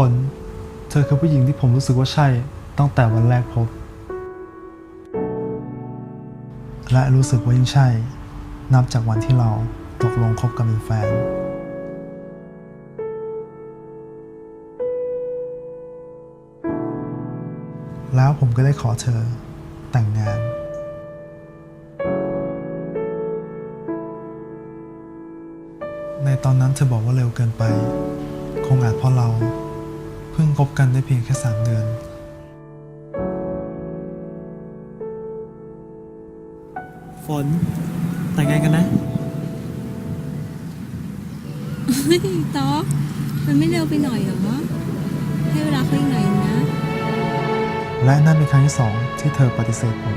ฝน เธอคือผู้หญิงที่ผมรู้สึกว่าใช่ตั้งแต่วันแรกพบ และรู้สึกว่ายิ่งใช่ นับจากวันที่เราตกลงคบกันเป็นแฟน แล้วผมก็ได้ขอเธอแต่งงาน ในตอนนั้นเธอบอกว่าเร็วเกินไป คงอาจเพราะเรา เพิ่งคบกันได้เพียงแค่สามเดือน ฝน แต่งงานกันนะ เฮ้ยต๊อกมันไม่เร็วไปหน่อยเหรอ ให้เวลาเขาอีกหน่อยนะ และนั่นเป็นครั้งที่สองที่เธอปฏิเสธผม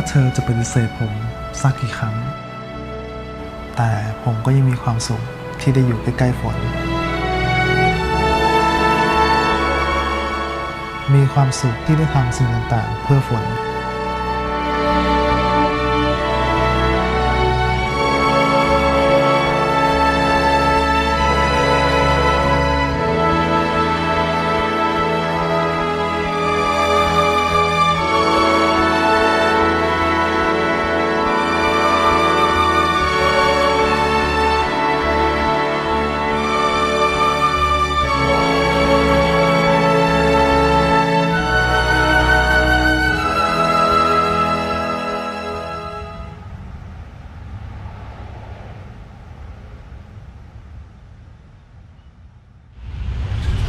ว่าเธอจะปฏิเสธผมสักกี่ครั้ง แต่ผมก็ยังมีความสุขที่ได้อยู่ใกล้ๆฝน มีความสุขที่ได้ทำสิ่งต่างๆ เพื่อฝน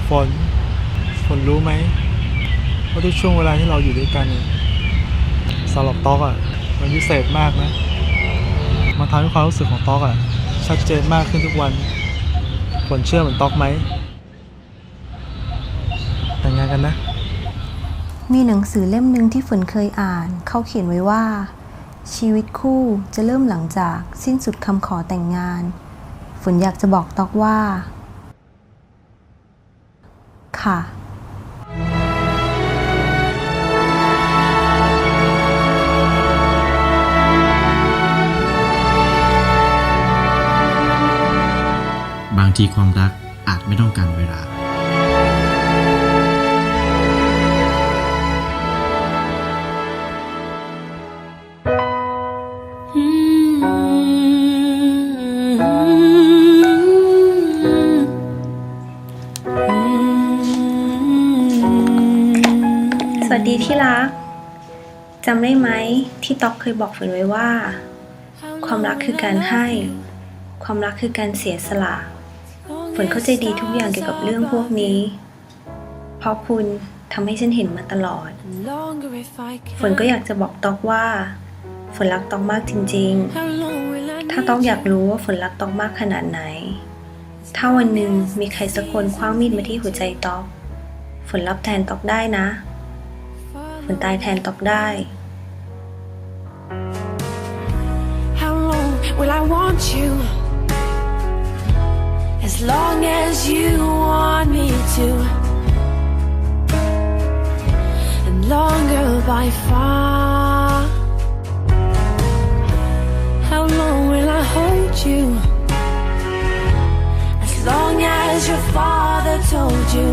ฝน ฝนรู้ไหมว่าทุกช่วงเวลาที่เราอยู่ด้วยกันสำหรับต๊อกอะมันพิเศษมากนะ มันทำให้ความรู้สึกของต๊อกอะชัดเจนมากขึ้นทุกวัน ฝนเชื่อเหมือนต๊อกไหมแต่งงานกันนะ มีหนังสือเล่มหนึ่งที่ฝนเคยอ่าน เขาเขียนไว้ว่า ชีวิตคู่จะเริ่มหลังจากสิ้นสุดคำขอแต่งงาน ฝนอยากจะบอกตอกว่า ค่ะ บางทีความรักอาจไม่ต้องการเวลา ดีที่รักจำได้ไหมที่ต๊อกเคยบอกฝนไว้ว่า ความรักคือการให้ ความรักคือการเสียสละฝนเข้าใจดีทุกอย่างเกี่ยวกับเรื่องพวกนี้ เพราะคุณทำให้ฉันเห็นมาตลอด ฝนก็อยากจะบอกต๊อกว่า ฝนรักต๊อกมากจริง ๆ ถ้าต๊อกอยากรู้ว่าฝนรักต๊อกมากขนาดไหน ถ้าวันหนึ่งมีใครสักคนคว้างมีดมาที่หัวใจต๊อก ฝนรับแทนต๊อกได้นะ ฝนตายแทนต๊อกได้ How long will I want you? As long as you want me to. And longer by far. How long will I hold you? As long as your father told you.